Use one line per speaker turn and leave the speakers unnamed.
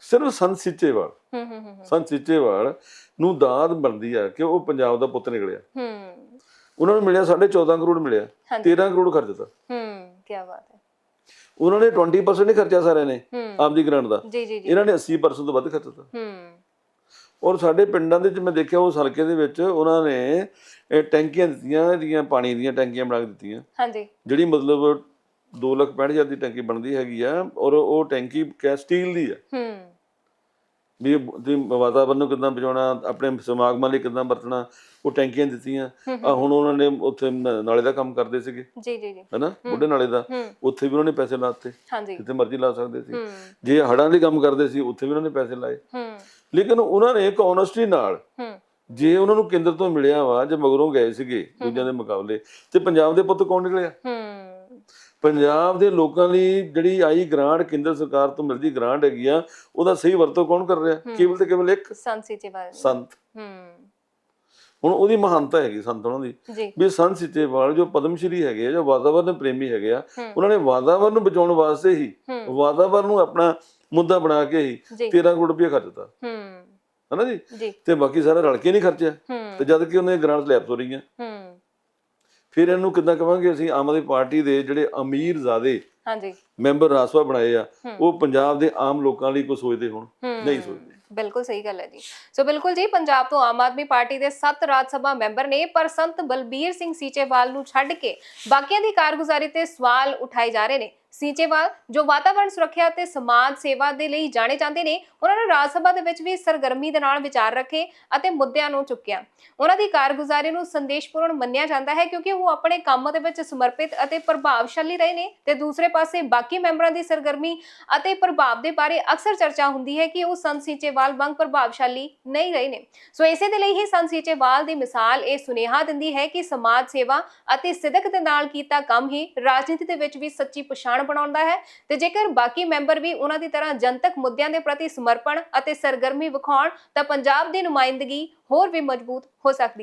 ਸਿਰਫ ਸੰਤ ਸੀਚੇਵਾਲ
ਹੂੰ ਹੂੰ
ਸੰਤ ਸੀਚੇਵਾਲ ਨੂੰ ਦਾਦ ਬਣਦੀ ਆ ਕਿ ਉਹ ਪੰਜਾਬ ਦਾ ਪੁੱਤ ਨਿਕਲਿਆ।
ਹੂੰ।
ਉਹਨਾਂ ਨੂੰ ਮਿਲਿਆ 14.5 ਕਰੋੜ ਮਿਲਿਆ।
ਹਾਂਜੀ।
13 ਕਰੋੜ ਖਰਚਤਾ।
ਹੂੰ ਕੀ ਬਾਤ ਹੈ।
ਉਹਨਾਂ ਨੇ 20% ਨਹੀਂ ਖਰਚਿਆ ਸਾਰਿਆਂ ਨੇ ਆਪਦੀ ਗ੍ਰਾਂਟ ਦਾ।
ਜੀ ਜੀ
ਇਹਨਾਂ ਨੇ 80% ਤੋਂ ਵੱਧ ਖਰਚਤਾ।
ਹੂੰ।
ਔਰ ਸਾਡੇ ਪਿੰਡਾਂ ਦੇ ਵਿੱਚ ਮੈਂ ਦੇਖਿਆ ਉਸ ਹਲਕੇ ਦੇ ਵਿੱਚ ਉਹਨਾਂ ਨੇ ਟੈਂਕੀਆਂ ਦਿੱਤੀਆਂ ਇਹਦੀਆਂ ਪਾਣੀ ਦੀਆਂ ਟੈਂਕੀਆਂ ਬਣਾ ਕੇ ਦਿੱਤੀਆਂ।
ਹਾਂਜੀ।
ਜਿਹੜੀ ਮਤਲਬ 265000 ਦੀ ਟੈਂਕੀ ਬਣਦੀ ਹੈਗੀ ਆ ਔਰ ਉਹ ਟੈਂਕੀ ਕੈ ਸਟੀਲ ਦੀ ਆ।
ਹੂੰ।
ਵੀ ਤੁਸੀਂ ਵਾਤਾਵਰਨ ਨੂੰ ਕਿਦਾਂ ਬਚਾਉਣਾ ਆਪਣੇ ਸਮਾਗਮਾਂ ਲਈ ਕਿਦਾਂ ਵਰਤਣਾ ਉਹ ਟੈਂਕੀਆਂ ਦਿੱਤੀਆਂ। ਆ ਹੁਣ ਉਹਨਾਂ ਨੇ ਉੱਥੇ ਨਾਲੇ ਦਾ ਕੰਮ ਕਰਦੇ ਸੀਗੇ।
ਜੀ ਜੀ ਜੀ।
ਹੈਨਾ? ਬੁੱਢੇ ਨਾਲੇ ਦਾ। ਉੱਥੇ ਵੀ ਉਹਨਾਂ ਨੇ ਪੈਸੇ ਲਾਤੇ ਜਿੱਥੇ ਮਰਜ਼ੀ ਲਾ ਸਕਦੇ ਸੀ। ਜੇ ਹੜਾਂ ਦੇ ਕੰਮ ਕਰਦੇ ਸੀ ਉੱਥੇ ਵੀ ਉਹਨਾਂ ਨੇ ਪੈਸੇ ਲਾਏ।
ਹੂੰ।
ਲੇਕਿਨ ਉਹਨਾਂ ਨੇ ਇੱਕ ਓਨੈਸਟੀ ਨਾਲ
ਹੂੰ।
ਜੇ ਉਹਨਾਂ ਨੂੰ ਕੇਂਦਰ ਤੋਂ ਮਿਲਿਆ ਵਾ ਜੇ ਮਗਰੋਂ ਗਏ ਸੀਗੇ ਦੂਜਿਆਂ ਦੇ ਮੁਕਾਬਲੇ ਤੇ ਪੰਜਾਬ ਦੇ ਪੁੱਤ ਕੌਣ ਨਿਕਲਿਆ? ਪੰਜਾਬ ਦੇ ਲੋਕਾਂ ਲਈ ਜਿਹੜੀ ਆਈ ਗ੍ਰਾਂਟ ਕੇਂਦਰ ਸਰਕਾਰ ਤੋਂ ਮਿਲਦੀ ਗ੍ਰਾਂਟ ਹੈਗੀ ਆ ਉਹਦਾ ਸਹੀ ਵਰਤੋਂ ਕੌਣ ਕਰ ਰਿਹਾ? ਕੇਵਲ ਤੇ ਕੇਵਲ ਇੱਕ
ਸੰਤ ਸੀਚੇਵਾਲ
ਸੰਤ।
ਹੂੰ।
ਹੁਣ ਉਹਦੀ ਮਹਾਨਤਾ ਹੈਗੀ ਸੰਤ ਉਹਨਾਂ ਦੀ।
ਜੀ।
ਵੀ ਸੰਤ ਸਿੱਚੇਵਾਲ ਜੋ ਪਦਮ ਸ਼੍ਰੀ ਹੈਗੇ ਆ ਜੋ ਵਾਤਾਵਰਨ ਪ੍ਰੇਮੀ ਹੈਗੇ ਆ। ਉਹਨਾਂ ਨੇ ਵਾਤਾਵਰਨ ਨੂੰ ਬਚਾਉਣ ਵਾਸਤੇ ਹੀ ਵਾਤਾਵਰਨ ਨੂੰ ਆਪਣਾ ਮੁੱਦਾ ਬਣਾ ਕੇ ਹੀ
ਜੀ।
13 ਕਰੋੜ ਰੁਪਏ ਖਰਚਤਾ
ਹੂੰ।
ਹਨਾ ਜੀ? ਤੇ ਬਾਕੀ ਸਾਰਾ ਰਲ ਕੇ ਨਹੀਂ ਖਰਚਿਆ। ਤੇ ਜਦ ਕਿ ਉਹਨੇ ਗ੍ਰਾਂਟ ਲੈਪਸ ਹੋ ਰਹੀਆਂ।
ਹੂੰ।
ਫਿਰ ਇਹਨੂੰ ਕਿੱਦਾਂ ਕਵਾਂਗੇ ਅਸੀਂ? ਆਮ ਆਦਮੀ ਪਾਰਟੀ ਦੇ ਜਿਹੜੇ ਅਮੀਰ ਜ਼ਾਦੇ
ਹਾਂਜੀ।
ਮੈਂਬਰ ਰਾਜ ਸਭਾ ਬਣਾਏ ਆ। ਉਹ ਪੰਜਾਬ ਦੇ ਆਮ ਲੋਕਾਂ ਲਈ ਕੁਝ ਸੋਚਦੇ ਹੋਣ? ਨਹੀਂ ਸੋਚਦੇ।
ਬਿਲਕੁਲ ਸਹੀ ਗੱਲ ਹੈ ਜੀ। ਸੋ ਬਿਲਕੁਲ ਜੀ ਪੰਜਾਬ ਤੋਂ ਆਮ ਆਦਮੀ ਪਾਰਟੀ ਦੇ 7 ਰਾਜ ਸਭਾ ਮੈਂਬਰ ਨੇ ਪਰ ਸੰਤ ਬਲਬੀਰ ਸਿੰਘ ਸੀਚੇਵਾਲ ਨੂੰ ਛੱਡ ਕੇ ਬਾਕੀਆਂ ਦੀ ਕਾਰਗੁਜ਼ਾਰੀ ਤੇ ਸਵਾਲ ਉਠਾਏ ਜਾ ਰਹੇ ਨੇ। ਸੀਚੇਵਾਲ, ਜੋ ਵਾਤਾਵਰਣ ਸੁਰੱਖਿਆ ਅਤੇ ਸਮਾਜ ਸੇਵਾ ਦੇ ਲਈ ਜਾਣੇ ਜਾਂਦੇ ਨੇ, ਉਹਨਾਂ ਨੇ ਰਾਜ ਸਭਾ ਦੇ ਵਿੱਚ ਵੀ ਸਰਗਰਮੀ ਦੇ ਨਾਲ ਵਿਚਾਰ ਰੱਖੇ ਅਤੇ ਮੁੱਦਿਆਂ ਨੂੰ ਚੁੱਕਿਆ। ਉਹਨਾਂ ਦੀ ਕਾਰਗੁਜ਼ਾਰੀ ਨੂੰ ਸੰਦੇਸ਼ਪੂਰਨ ਮੰਨਿਆ ਜਾਂਦਾ ਹੈ ਕਿਉਂਕਿ ਉਹ ਆਪਣੇ ਕੰਮ ਦੇ ਵਿੱਚ ਸਮਰਪਿਤ ਅਤੇ ਪ੍ਰਭਾਵਸ਼ਾਲੀ ਰਹੇ ਨੇ ਤੇ ਦੂਸਰੇ ਪਾਸੇ ਬਾਕੀ ਮੈਂਬਰਾਂ ਦੀ ਸਰਗਰਮੀ ਅਤੇ ਪ੍ਰਭਾਵ ਦੇ ਬਾਰੇ ਅਕਸਰ ਚਰਚਾ ਹੁੰਦੀ ਹੈ ਕਿ ਉਹ ਸੰਤ ਸੀਚੇਵਾਲ ਵਾਂਗ ਪ੍ਰਭਾਵਸ਼ਾਲੀ ਨਹੀਂ ਰਹੇ ਨੇ। ਸੋ ਇਸੇ ਦੇ ਲਈ ਹੀ ਸੰਤ ਸੀਚੇਵਾਲ ਦੀ ਮਿਸਾਲ ਇਹ ਸੁਨੇਹਾ ਦਿੰਦੀ ਹੈ ਕਿ ਸਮਾਜ ਸੇਵਾ ਅਤੇ ਸਿਦਕ ਦੇ ਨਾਲ ਕੀਤਾ ਕੰਮ ਹੀ ਰਾਜਨੀਤੀ ਦੇ ਵਿੱਚ ਵੀ ਸੱਚੀ ਪਛਾਣ ਬਣਾਉਂਦਾ ਹੈ ਤੇ ਜੇਕਰ ਬਾਕੀ ਮੈਂਬਰ ਵੀ ਉਹਨਾਂ ਦੀ ਤਰ੍ਹਾਂ ਜਨਤਕ ਮੁੱਦਿਆਂ ਦੇ ਪ੍ਰਤੀ ਸਮਰਪਣ ਅਤੇ ਸਰਗਰਮੀ ਵਿਖਾਉਣ ਤਾਂ ਪੰਜਾਬ ਦੀ ਨੁਮਾਇੰਦਗੀ ਹੋਰ ਵੀ ਮਜ਼ਬੂਤ ਹੋ ਸਕਦੀ ਹੈ।